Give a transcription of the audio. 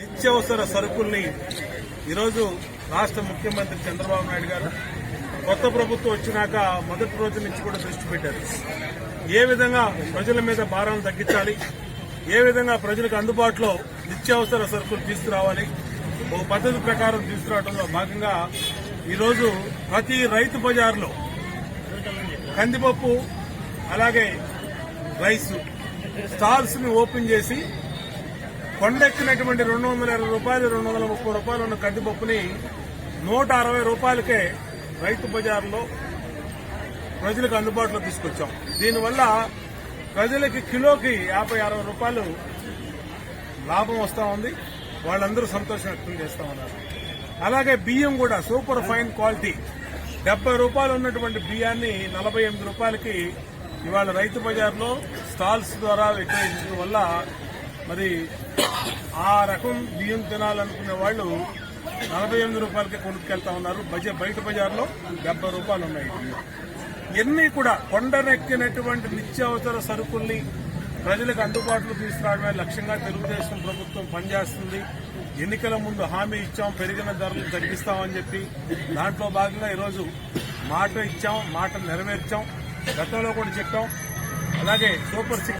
నిత్యావసర సరుకుల్ని ఈరోజు రాష్ట్ర ముఖ్యమంత్రి చంద్రబాబు నాయుడు గారు కొత్త ప్రభుత్వం వచ్చినాక మొదటి రోజు నుంచి కూడా దృష్టి పెట్టారు. ఏ విధంగా ప్రజల మీద భారాన్ని తగ్గించాలి? ఏ విధంగా ప్రజలకు అందుబాటులో నిత్యావసర సరుకులు తీసుకురావాలి? ఓ పద్ధతి ప్రకారం తీసుకురావడంలో భాగంగా ఈరోజు ప్రతి రైతు బజార్లో కందిపప్పు అలాగే రైస్ స్టాల్స్ని ఓపెన్ చేసి కొండెక్కినటువంటి రెండు వందల ఇరవై రూపాయలు రెండు వందల ముప్పై రూపాయలు ఉన్న కందిపప్పుని నూట అరవై రూపాయలకే రైతు బజార్లో ప్రజలకు అందుబాటులో తీసుకొచ్చాం. దీనివల్ల ప్రజలకి కిలోకి యాభై అరవై రూపాయలు లాభం వస్తా ఉంది. వాళ్ళందరూ సంతోషం వ్యక్తం చేస్తా ఉన్నారు. అలాగే బియ్యం కూడా సూపర్ ఫైన్ క్వాలిటీ. డెబ్బై రూపాయలు ఉన్నటువంటి బియ్యాన్ని నలభై ఎనిమిది రూపాయలకి ఇవాళ రైతు బజార్లో స్టాల్స్ ద్వారా విక్రయించడం వల్ల మరి ఆ రకం బియ్యం తినాలనుకునే వాళ్ళు నలభై ఎనిమిది రూపాయలకే కొనుక్కెళ్తా ఉన్నారు. బజ బయట బజార్లో డెబ్బై రూపాయలు ఉన్నాయి. ఇవన్నీ కూడా కొండనెక్కినటువంటి నిత్యావసర సరుకుల్ని ప్రజలకు అందుబాటులో తీసుకురావడమే లక్ష్యంగా తెలుగుదేశం ప్రభుత్వం పనిచేస్తుంది. ఎన్నికల ముందు హామీ ఇచ్చాం పెరిగిన ధరలు తగ్గిస్తామని చెప్పి దాంట్లో భాగంగా ఈరోజు మాట ఇచ్చాం మాట నెరవేర్చాం. గతంలో కూడా చెప్పాం. అలాగే సూపర్ సిక్స్